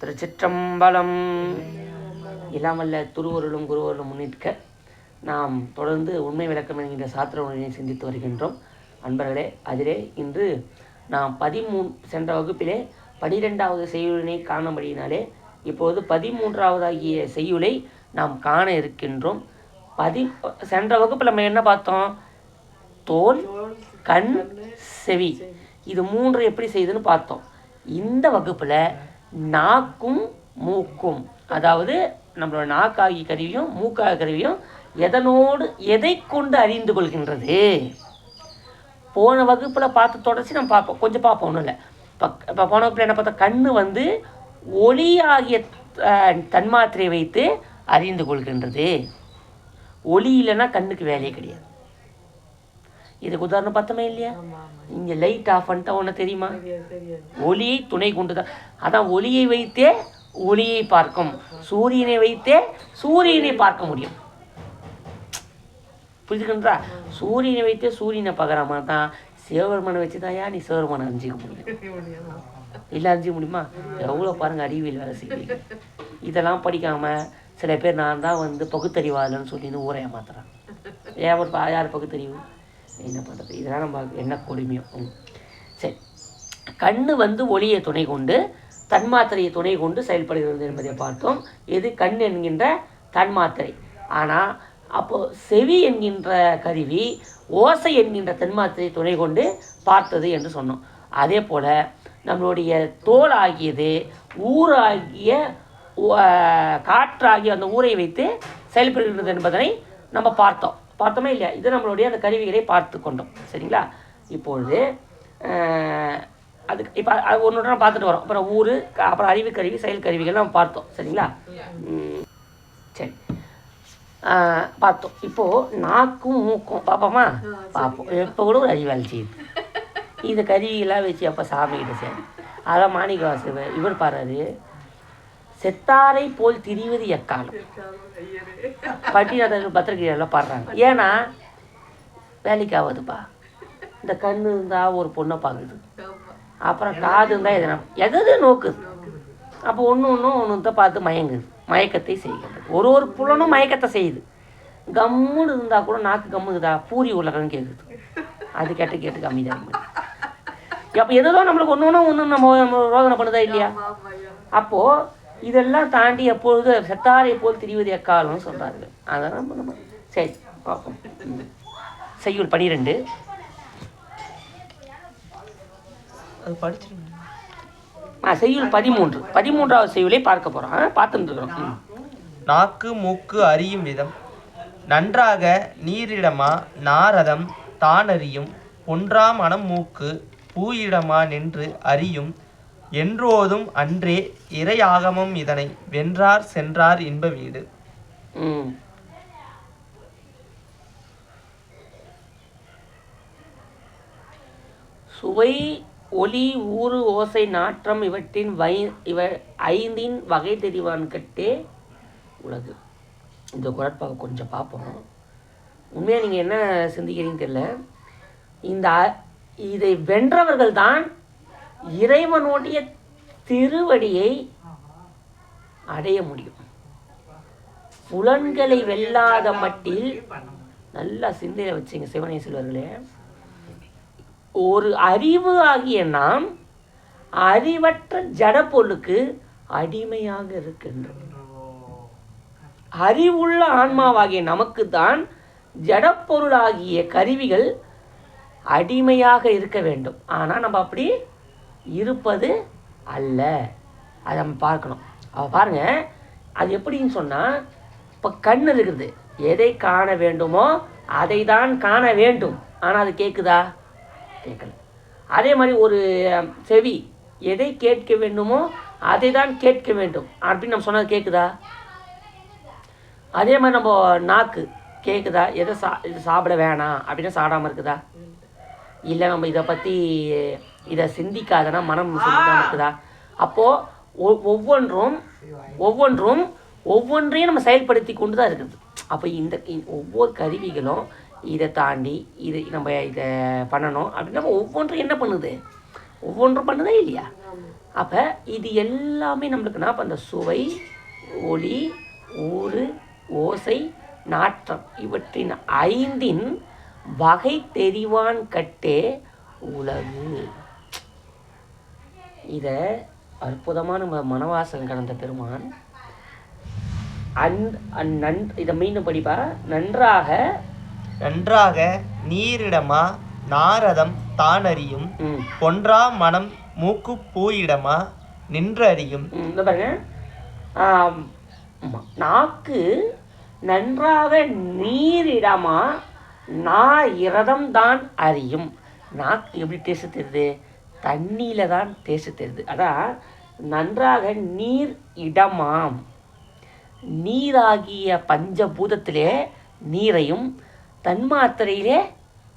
திருச்சிற்றம்பலம். இல்லாமல்ல துருவருளும் குருவருளும் முன்னிற்க நாம் தொடர்ந்து உண்மை விளக்கம் என்கின்ற சாத்திர உணவினை சிந்தித்து வருகின்றோம். அன்பர்களே அதிலே இன்று நாம் பதிமூன் சென்ற வகுப்பிலே பனிரெண்டாவது செய்யுளினை காணும்படியினாலே இப்போது பதிமூன்றாவதாகிய செய்யுளை நாம் காண இருக்கின்றோம். பதி சென்ற வகுப்பில் நம்ம என்ன பார்த்தோம்? தோல் கண் செவி. இது மூன்று எப்படி செய்யுதுன்னு பார்த்தோம். இந்த வகுப்பில் நாக்கும் மூக்கும். அதாவது நம்மளோட நாக்காகி கருவியும் மூக்காகி கருவியும் எதனோடு எதை கொண்டு அறிந்து கொள்கின்றது? போன வகுப்பில் பார்த்து தொடர்ச்சி நம்ம பார்ப்போம். கொஞ்சம் பார்ப்போம் ஒன்றும் இல்லை. இப்போ இப்போ போன வகுப்பில் என்ன பார்த்தா கண் வந்து ஒளி ஆகிய அஹ், தன்மாத்திரையை வைத்து அறிந்து கொள்கின்றது. ஒளி இல்லைன்னா கண்ணுக்கு வேலையே கிடையாது. இதுக்கு உதாரணம் பார்த்தோமே இல்லையா? இங்கே லைட் ஆஃப் பண்ணிட்டா ஒன்று தெரியுமா? ஒளியை துணை கொண்டு தான் அதான் ஒளியை வைத்தே ஒளியை பார்க்கும். சூரியனை வைத்தே சூரியனை பார்க்க முடியும். புரிஞ்சுக்கின்றா சூரியனை வைத்தே சூரியனை பார்க்குற மாதிரி தான் சிவபெருமனை வச்சு தான் நீ சிவபெருமனை அறிஞ்சிக்க முடியும்? இல்லை அறிஞ்சிக்க முடியுமா? எவ்வளோ பாருங்க அறிவியல் வேலை செய்வீங்க இதெல்லாம் படிக்காம சில பேர் நான் தான் வந்து பகுத்தறிவாளன்னு சொல்லின்னு ஊரை ஏமாத்துறான் ஏன் யார் பகுத்தறிவு? என்ன பண்ணுறது இதெல்லாம் நம்ம என்ன கொடுமையோ? சரி. கண்ணு வந்து ஒளியை துணை கொண்டு தன்மாத்திரையை துணை கொண்டு செயல்படுகிறது என்பதை பார்த்தோம். இது கண் என்கின்ற தன்மாத்திரை. ஆனால் அப்போது செவி என்கின்ற கருவி ஓசை என்கின்ற தன்மாத்திரையை துணை கொண்டு பார்த்தது என்று சொன்னோம். அதே போல் நம்மளுடைய தோல் ஆகியது ஊராகிய காற்றாகிய அந்த ஊரை வைத்து செயல்படுகிறது என்பதனை நம்ம பார்த்தோம். பார்த்தோமே இல்லையா? இது நம்மளுடைய அந்த கருவிகளை பார்த்து கொண்டோம். சரிங்களா? இப்பொழுது அதுக்கு இப்போ ஒன்று நம்ம பார்த்துட்டு வரோம். அப்புறம் ஊர் அப்புறம் அறிவு கருவி செயல் கருவிகள் நம்ம பார்த்தோம். சரிங்களா? சரி. பார்த்தோம். இப்போது நாக்கும் மூக்கும் பார்ப்போமா பார்ப்போம் இப்போ கூட ஒரு அறிவாளி செய்யுது. இந்த கருவியெல்லாம் வச்சு அப்போ சாமிகிட்ட சரி அதான் மாணிக்கவாசு இவர் பாடுறாரு செத்தாரை போல் திரிவது எக்காலம்? பட்டினத்தார் பத்திரிகையெல்லாம் பாடுறாங்க. ஏன்னா வேலைக்கு ஆகுதுப்பா. இந்த கண்ணு இருந்தால் ஒரு பொண்ணை பார்க்குது. அப்புறம் காது இருந்தால் எதனா எது நோக்குது அப்போ ஒன்று ஒன்றும் ஒன்று தான் பார்த்து மயங்குது. மயக்கத்தை செய்கிறது ஒரு ஒரு புலனும் மயக்கத்தை செய்யுது. கம்முன்னு இருந்தால் கூட நாக்கு கம்முக்குதா பூரி உலகம்னு கேட்குது அது கேட்டு கேட்டு கம்மி தான் அப்போ எதுவும் நம்மளுக்கு ஒன்று ஒன்று ஒன்று நம்ம நம்ம ரோதனை பண்ணுதா இல்லையா? அப்போது இதெல்லாம் தாண்டி எப்பொழுது செத்தாரை போல் திரிவது எக்காலம்னு சொல்கிறாரு அதான் நம்ம நம்ம சரி பார்ப்போம். செய்யுள் பனிரெண்டு. அது படிச்சிருங்க. ஆ செய்யுள் பதிமூன்று. பதிமூன்றாவது செய்யுளை பார்க்க போகிறோம் பார்த்துட்டு இருக்கிறோம். நாக்கு மூக்கு அறியும் விதம். நன்றாக நீரிடமா நாரதம் தானறியும். பொன்றா மனம் மூக்கு பூயிடமா நின்று அறியும். என்றோதும் அன்றே இறையாகமம் இதனை வென்றார் சென்றார் இன்ப வீடு. சுவை ஒளி ஊறு ஓசை நாற்றம் இவற்றின் வை இவ ஐந்தின் வகை தெரிவான் கட்டே உலகு. இந்த குரட்பாவை கொஞ்சம் பார்ப்போம். உண்மையாக நீங்கள் என்ன சிந்திக்கிறீங்கன்னு தெரியல. இந்த இதை வென்றவர்கள் தான் இறைவனுடைய திருவடியை அடைய முடியும். புலன்களை வெல்லாத மட்டில் நல்லா சிந்தையில வச்சுங்க சிவனே செல்வர்களே ஒரு அறிவு ஆகிய நாம் அறிவற்ற ஜடப்பொருளுக்கு அடிமையாக இருக்கின்றோம். அறிவுள்ள ஆன்மாவாகிய நமக்கு தான் ஜடப்பொருளாகிய கருவிகள் அடிமையாக இருக்க வேண்டும். ஆனால் நம்ம அப்படி இருப்பது அல்ல. அதை நம்ம பார்க்கணும். அவள் பாருங்க அது எப்படின்னு சொன்னால் இப்போ கண் இருக்குது. எதை காண வேண்டுமோ அதை தான் காண வேண்டும். ஆனால் அது கேட்குதா கேட்கல அதே மாதிரி ஒரு செவி எதை கேட்க வேண்டுமோ அதை தான் கேட்க வேண்டும். அப்படின்னு நம்ம சொன்னது கேட்குதா அதே மாதிரி நம்ம நாக்கு கேட்குதா எதை சா இது சாப்பிட வேணாம் அப்படின்னு சாப்பிடாம இருக்குதா? இல்லை நம்ம இதை பற்றி இதை சிந்திக்காதனா மனம் இருக்குதா? அப்போது ஒ- ஒவ்வொன்றும் ஒவ்வொன்றும் ஒவ்வொன்றையும் நம்ம செயல்படுத்தி கொண்டு தான் இருக்குது. அப்போ இந்த ஒவ்வொரு கருவிகளும் இதை தாண்டி இது நம்ம இதை பண்ணணும் அப்படின்னு நம்ம ஒவ்வொன்றும் என்ன பண்ணுது? ஒவ்வொன்றும் பண்ணுதா இல்லையா? அப்போ இது எல்லாமே நம்மளுக்கு அப்போ அந்த சுவை ஒளி ஊறு ஓசை நாற்றம் இவற்றின் ஐந்தின் வகை தெரிவான் கட்டே உலகு. இதை அற்புதமான ம- மனவாசம் கடந்த பெருமான் அந் நன் இதை மீண்டும் படிப்பா. நன்றாக நன்றாக நீரிடமா நாரதம் தானறியும் பொன்றா மனம் மூக்கு பூயிடமா நின்றறியும். பாருங்க. நாக்கு நன்றாக நீரிடமா நா இரதம் தான் அறியும். நாக்கு எப்படி டேஸ்ட் தெரியுது? தண்ணியில தான் பேச தெரியுது அதான் நன்றாக நீர் இடமாம். நீராகிய பஞ்சபூதத்திலே நீரையும் தன்மாத்திரையிலே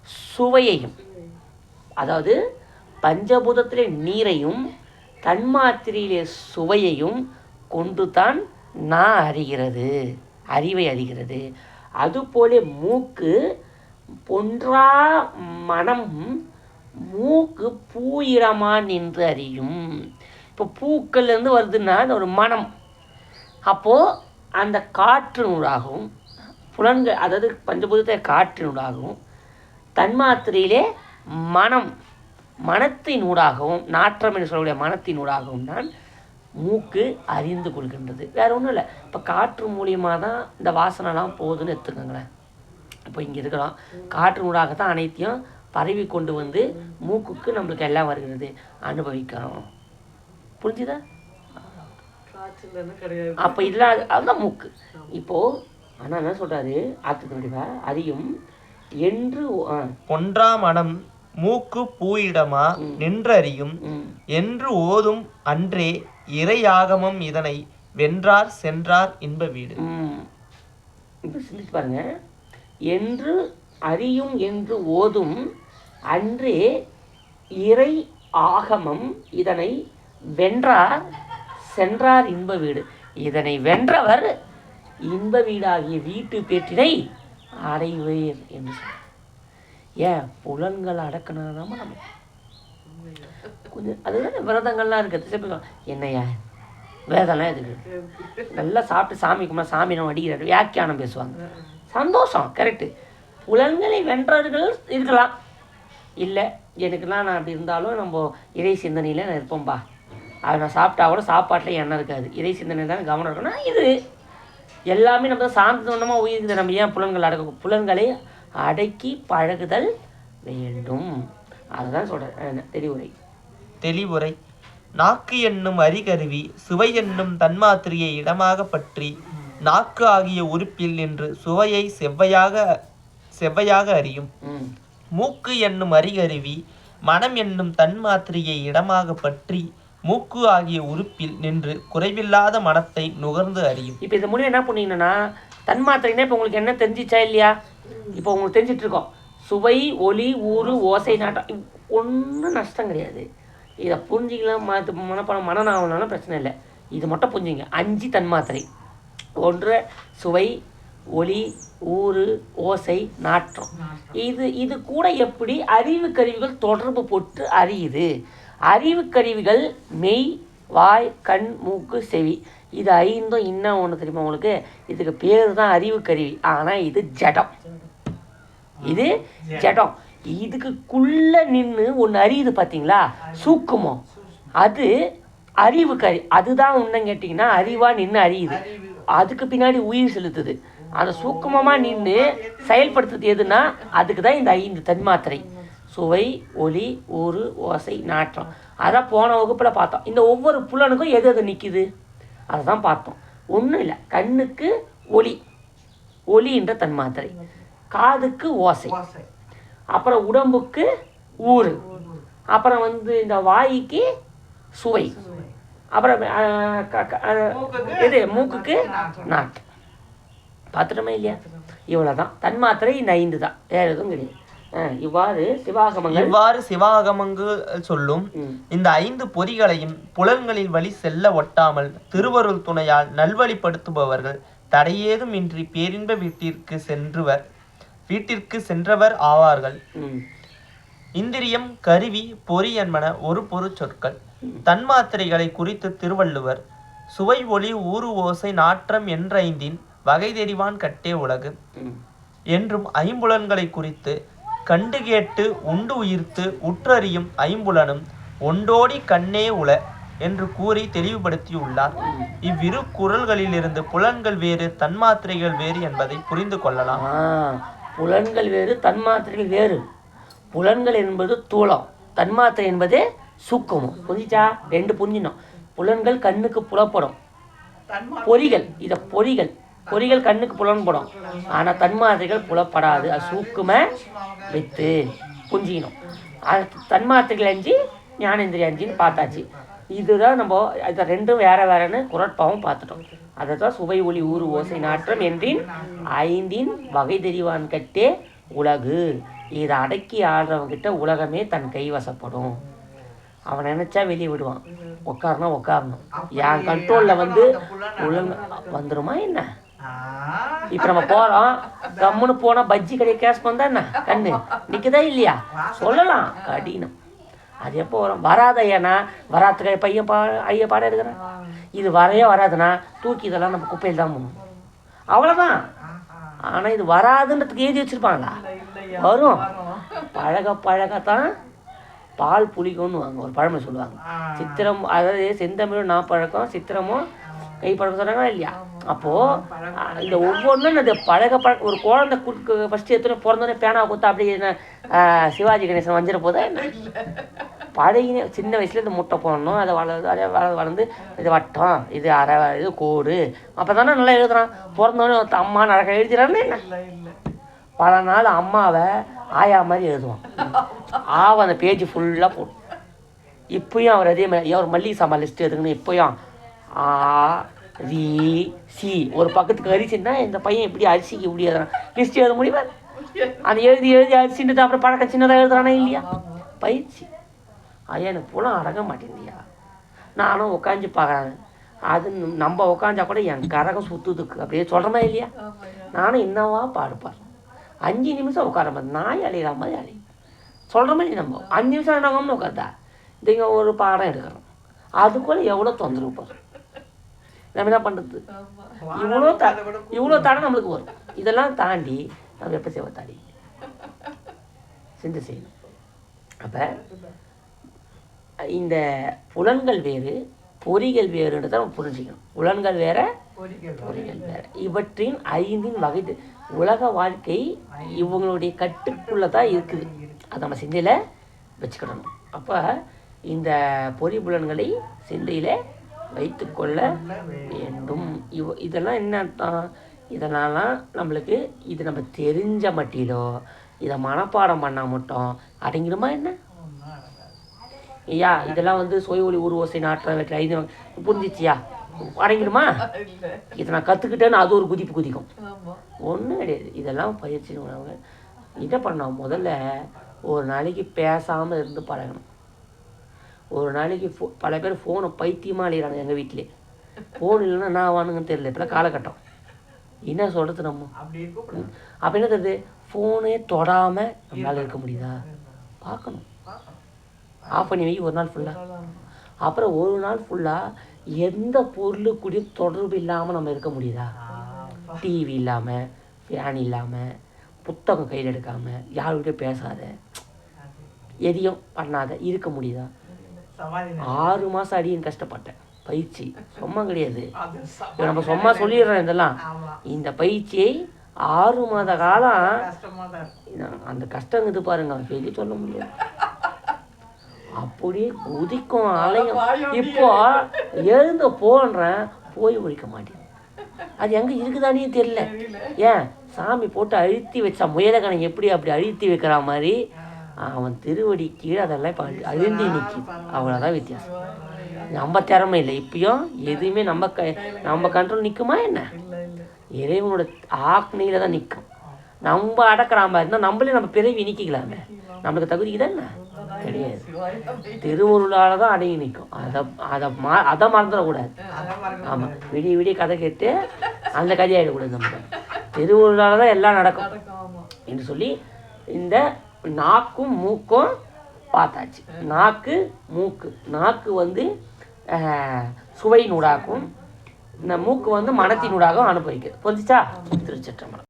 சுவையையும். அதாவது பஞ்சபூதத்திலே நீரையும் தன்மாத்திரையிலே சுவையையும் கொண்டு தான் நான் அறிகிறது. அறிவை அறிகிறது. அதுபோல மூக்கு பொன்றா மனம் மூக்கு பூயிடமா நின்று அறியும் இப்போ பூக்கள்லேருந்து வருதுன்னா ஒரு மனம். அப்போது அந்த காற்றினூடாகவும் புலன்கள் அதாவது பஞ்சபூதத்தை காற்றினூடாகவும் தன்மாத்திரையிலே மனம் மனத்தின் ஊடாகவும் நாற்றம் என்று சொல்லக்கூடிய மனத்தின் ஊடாகவும் தான் மூக்கு அறிந்து கொள்கின்றது. வேற ஒன்றும் இல்லை. இப்போ காற்று மூலியமாக தான் இந்த வாசனைலாம் போகுதுன்னு எடுத்துக்கோங்களேன். இப்போ இங்கே இருக்கிறோம் காற்று ஊடாக தான் அனைத்தையும் பரவி கொண்டு வந்து மூக்குக்கு நம்மளுக்கு எல்லாம் வருகிறது. அனுபவிக்கிறோம். புரிஞ்சுதா? அப்போ இதெல்லாம் அது- அதுதான் மூக்கு. இப்போது ஆனால் என்ன சொல்கிறாரு ஆத்துக்கு முடிவா அதையும் என்று பொன்றா மனம் மூக்கு பூயிடமா நின்றறியும் என்று ஓதும் அன்றே இறையாகமம் இதனை வென்றார் சென்றார் இன்ப வீடு. இப்போ சிந்திச்சு பாருங்க. என்று அறியும் என்று ஓதும் அன்றே இறை ஆகமம் இதனை வென்றார் சென்றார் இன்ப வீடு. இதனை வென்றவர் இன்ப வீடாகிய வீட்டு பேற்றினை அடைவேர் என்று சொன்னார். ஏன்? புலன்கள் அடக்கினாதாம நம்ம. கொஞ்சம் அதுதான் விரதங்கள்லாம் இருக்குது சில வேதம்லாம் எதுக்கு நல்லா சாப்பிட்டு சாமி கும்பிட சாமி நம்ம அடிக்கிறாரு. வியாக்கியானம் பேசுவாங்க. சந்தோஷம் கரெக்டு புலன்களை வென்றவர்கள் இருக்கலாம். இல்லை எனக்குலாம் நான் அப்படி இருந்தாலும் நம்ம இறை சிந்தனையில் நான் இருப்போம்பா. அது நான் சாப்பிட்டா கூட சாப்பாட்டில் எண்ணெய் இருக்காது. இறை சிந்தனை தான் கவனம் இருக்கணும். இது. எல்லாமே நம்ம தான் சாந்தமாக உயிர்க்குது. நம்ம ஏன் புலன்கள் அடக்க புலன்களை அடக்கி பழகுதல் வேண்டும். அதுதான் சொல்கிறேன் தெளிவுரை. தெளிவுரை. நாக்கு என்னும் அறிகருவி சுவை என்னும் தன்மாத்திரையை இடமாக பற்றி நாக்கு ஆகிய உறுப்பில் நின்று சுவையை செவ்வையாக செவ்வையாக அறியும். ம். மூக்கு என்னும் அறிகருவி மனம் என்னும் தன்மாத்திரையை இடமாக பற்றி மூக்கு ஆகிய உறுப்பில் நின்று குறைவில்லாத மனத்தை நுகர்ந்து அறியும். இப்போ இது மூலியம் என்ன பண்ணீங்கன்னா தன்மாத்திரைனா இப்போ உங்களுக்கு என்ன தெரிஞ்சிச்சா இல்லையா? இப்போ உங்களுக்கு தெரிஞ்சிட்டு இருக்கோம் சுவை ஒலி ஊறு ஓசை நாட்டம் ஒன்றும் நஷ்டம் கிடையாது. இதை புரிஞ்சிக்கலாம் மத மனப்பணம் மனநாவனாலும் பிரச்சனை இல்லை. இது மட்டும் புரிஞ்சுங்க. அஞ்சு தன்மாத்திரை. ஒன்று சுவை ஒலி ஊறு ஓசை நாற்றம். இது இது கூட எப்படி அறிவு கருவிகள் தொடர்பு போட்டு அறியுது? அறிவு கருவிகள் மெய் வாய் கண் மூக்கு செவி. இது ஐந்தும் என்ன ஒன்று தெரியுமா உங்களுக்கு? இதுக்கு பேர் தான் அறிவு கருவி. ஆனால் இது ஜடம். இது ஜடம். இதுக்குள்ள நின்று ஒன்று அறியுது பார்த்தீங்களா சூக்குமம் அது அறிவு கறி அதுதான் உண்மைன்னு கேட்டிங்கன்னா அறிவாக நின்று அறியுது. அதுக்கு பின்னாடி உயிர் செலுத்துது. அந்த சூக்குமமாக நின்று செயல்படுத்துறது எதுனா அதுக்கு தான் இந்த ஐந்து தன்மாத்திரை. சுவை ஒலி ஊறு ஓசை நாற்றம். அதான் போன வகுப்பில் பார்த்தோம். இந்த ஒவ்வொரு புலனுக்கும் எது எது நிற்கிது அதை தான் பார்த்தோம். ஒன்றும் இல்லை. கண்ணுக்கு ஒலி. ஒலின்ற தன்மாத்திரை. காதுக்கு ஓசை. அப்புறம் உடம்புக்கு ஊறு. அப்புறம் வந்து இந்த வாய்க்கு சுவை. அப்புறம் இது மூக்குக்கு நாட்டு பார்த்துட்டோமே இல்லையா? இவ்வளோதான் தன்மாத்திரை இந்த ஐந்து தான் வேற எதுவும் கிடையாது. இவ்வாறு சிவாகமங்கள் இவ்வாறு சிவாகமங்கு சொல்லும். இந்த ஐந்து பொறிகளையும் புலன்களின் வழி செல்ல ஒட்டாமல் திருவருள் துணையால் நல்வழிப்படுத்துபவர்கள் தடையேதும் இன்றி பேரின்ப வீட்டிற்கு சென்றுவர். வீட்டிற்கு சென்றவர் ஆவார்கள். இந்திரியம் கருவி பொறி என்பன ஒரு பொரு சொற்கள். தன்மாத்திரைகளை குறித்து திருவள்ளுவர் சுவை ஒளி ஊறு ஓசை நாற்றம் என்றைந்தின் வகை தெரிவான் கட்டே உலகு. என்றும் ஐம்புலன்களை குறித்து கண்டு கேட்டு உண்டு உயிர்த்து உற்றறியும் ஐம்புலனும் ஒண்டோடி கண்ணே உள என்று கூறி தெளிவுபடுத்தியுள்ளார். இவ்விரு குறள்களிலிருந்து புலன்கள் வேறு தன்மாத்திரைகள் வேறு என்பதை புரிந்து கொள்ளலாம். புலன்கள் வேறு தன்மாத்திரைகள் வேறு. புலன்கள் என்பது தூளம் தன்மாத்திரை என்பது சூக்கமும். புரிஞ்சிச்சா? ரெண்டு புரிஞ்சினோம். புலன்கள் கண்ணுக்கு புலப்படும். பொறிகள் இத பொறிகள். பொறிகள் கண்ணுக்கு புலன்படும். ஆனால் தன்மாத்திரைகள் புலப்படாது. அது சூக்கும வித்து புஞ்சிக்கணும். அது தன்மாத்திரைகள் அஞ்சு ஞானேந்திரி அஞ்சுன்னு பார்த்தாச்சு. இதுதான் நம்ம இது ரெண்டும் வேற வேறன்னு குரட்பாவும் பார்த்துட்டோம். அதை தான் சுவை ஒளி ஊறு ஓசை நாற்றம் என்றின் ஐந்தின் வகை தெரிவான் கட்டே உலகு. இதை அடக்கி ஆடுறவங்கிட்ட உலகமே தன் கைவசப்படும் அவன் நினைச்சா வெளியே விடுவான். உட்காரனா உட்காரணும். என் கண்ட்ரோலில் வந்து உலக வந்துருமா என்ன? இப்ப நம்ம போறோம். கம்முன்னு போனா பஜ்ஜி கடையை கேஸ் பண்ணா என்ன? கண்ணு. நிக்குதா இல்லையா? சொல்லலாம். கடினம். அது எப்போ வரும்? வராத ஐயானா வராத்துக்கு பையன் பா ஐயா பாடம் எடுக்கிறேன். இது வரையே வராதுன்னா தூக்கி இதெல்லாம் நம்ம குப்பையில் தான் போடணும் அவ்வளோதான் ஆனா இது வராதுன்றதுக்கு எழுதி வச்சிருப்பாங்களா? வரும். பழக பழகத்தான் பால் புளிக்கும்னு வாங்க. ஒரு பழமொழி சொல்லுவாங்க. சித்திரம் அதாவது செந்தமிழும் நான் பழக்கம் சித்திரமும் கை பழக்கம் சொன்னாங்களா இல்லையா? அப்போ அஹ், இந்த ஒவ்வொன்றும் இந்த பழக பழக்க ஒரு குழந்தை ஃபர்ஸ்ட் எத்தனை பிறந்தோடனே பேனா கொடுத்தா அப்படியே என்ன சிவாஜி கணேசன் வஞ்சிட போதா பழகின சின்ன வயசுல இந்த முட்டை போடணும் அதை வளர்ந்து அதை வள- வளர்ந்து இது வட்டம் இது அரை இது கோடு அப்போ தானே நல்லா எழுதுறான். பிறந்தோடனே அம்மா நடக்க எழுதுறான்னு பல நாள் அம்மாவை ஆயா மாதிரி எழுதுவான். ஆவ அந்த பேஜ் ஃபுல்லாக போடும். இப்பயும் அவர் அதே மாதிரி அவர் மல்லிகை சாமான் லிஸ்ட் எடுக்கணும் இப்பயும். ஆ வி சி. ஒரு பக்கத்துக்கு அரிசின்னா இந்த பையன் இப்படி அரிசிக்கு இப்படி எழுதுறான். லிஸ்ட் எழுத முடியுமா? அந்த எழுதி எழுதி அரிசின்றது அப்புறம் பழக்கம் சின்னதாக எழுதுறானா இல்லையா? பயிற்சி. ஐயா எனக்கு புலம் அடங்க மாட்டேங்குதியா நானும் உட்காந்து பார்க்குறேன் அது நம்ம உட்காந்தா கூட என் கரகம் சுத்துதுக்கு. அப்படியே சொல்கிறோமா இல்லையா? நானும் என்னவா பாடுப்பார்? அஞ்சு நிமிஷம் உட்கார மாதிரி. நாய் அழிகிற மாதிரி அழி சொல்கிற மாதிரி நம்ம. அஞ்சு நிமிஷம் என்னங்கம்னு உட்காந்தா இங்கே ஒரு பாடம் எடுக்கிறோம். அதுக்குள்ளே எவ்வளோ தொந்தரவு போகிறோம் நம்ம என்ன பண்ணுறது இவ்வளோ த இவ்வளோ தடை நம்மளுக்கு வரும். இதெல்லாம் தாண்டி நம்ம எப்போ செய்வோம் தாடி சிந்து செய்யணும். அப்போ இந்த புலன்கள் வேறு பொறிகள் வேறுன்றதை நம்ம புரிஞ்சுக்கணும். புலன்கள் வேற பொறிகள் வேற. இவற்றின் ஐந்தின் வகை உலக வாழ்க்கை இவங்களுடைய கட்டுக்குள்ளே தான் இருக்குது. அதை நம்ம சிந்தையில் வச்சுக்கிடணும். அப்போ இந்த பொறி புலன்களை சிந்தையில் வைத்துக்கொள்ள வேண்டும். இவ் இதெல்லாம் என்ன அர்த்தம்? இதனாலாம் நம்மளுக்கு இது நம்ம தெரிஞ்ச மட்டிலோ இதை மனப்பாடம் பண்ணால் மட்டும் அடங்கிடுமா என்ன? ஐயா இதெல்லாம் வந்து சுய ஒளி உருவோசை நாற்றம் ஐந்து புரிஞ்சிச்சியா? அடங்கிடுமா? இதை நான் கற்றுக்கிட்டேன்னு அது ஒரு குதிப்பு குதிக்கும். ஒன்றும் கிடையாது. இதெல்லாம் பயிற்சி என்ன பண்ணோம் முதல்ல ஒரு நாளைக்கு பேசாமல் இருந்து பழகணும். ஒரு நாளைக்கு ஃபோ பல பேர் ஃபோனை பைத்தியமாக அழிகிறாங்க எங்கள் வீட்டிலே ஃபோன் இல்லைன்னா என்ன ஆவானுங்கன்னு தெரியல இப்போலாம் காலகட்டம். என்ன சொல்கிறது நம்ம. அப்போ என்ன தெரியுது? ஃபோனே தொடாமல் நம்மளால் இருக்க முடியுதா? பார்க்கணும். ஆஃப் பண்ணி வை ஒரு நாள் ஃபுல்லாக அப்புறம் ஒரு நாள் ஃபுல்லாக எந்த பொருள் கூடயும் தொடர்பு இல்லாமல் நம்ம இருக்க முடியுதா? டிவி இல்லாமல் ஃபேன் இல்லாமல் புத்தகம் கையில் எடுக்காமல் யாருக்கிட்டையும் பேசாத எதையும் பண்ணாத இருக்க முடியுதா? ஆறு மாதம் அடியும் கஷ்டப்பட்டேன். பயிற்சி. சும்மா கிடையாது. நம்ம சும்மா சொல்லிடுறோம் இதெல்லாம். இந்த பயிற்சியை ஆறு மாத காலம் அந்த கஷ்டம் இது பாருங்க. வெளியே சொல்ல முடியாது அப்படியே குதிக்கும் அலையும் இப்போ எழுந்து போன்றேன் போய் ஒழிக்க மாட்டேன். அது எங்க இருக்குதானே தெரியல. ஏன்? சாமி போட்டு அழுத்தி வச்சா முயலகனை எப்படி அப்படி அழுத்தி வைக்கிற மாதிரி அவன் திருவடி கீழே அதெல்லாம் இப்போ அழுந்தி நிற்கிது அவ்வளோதான் வித்தியாசம். நம்ம திறமை இல்லை. இப்பயும் எதுவுமே நம்ம க நம்ம கண்ட்ரோல் நிற்குமா என்ன? இறைவனோட ஆக்னையில தான் நிற்கும் நம்ம அடக்கிற மாதிரி இருந்தால் நம்மளே நம்ம பிறவி நிற்கிக்கலாமே நம்மளுக்கு தகுதிக்கு என்ன? கிடையாது. திருவருளால தான் அடங்கி நிற்கும் அதை அதை மா அதை மறந்துடக்கூடாது. ஆமாம் விடிய விடிய கதை கேட்டு அந்த கதை ஆகிடக்கூடாது நம்ம திருவருளால தான் எல்லாம் நடக்கும். என்று சொல்லி இந்த நாக்கும் மூக்கும் பார்த்தாச்சு. நாக்கு மூக்கு. நாக்கு வந்து ஆஹ், சுவையினூடாகவும் இந்த மூக்கு வந்து மனத்தினூடாகவும் அனுபவிக்குது. புரிஞ்சுச்சா? திருச்சிற்றம்பலம்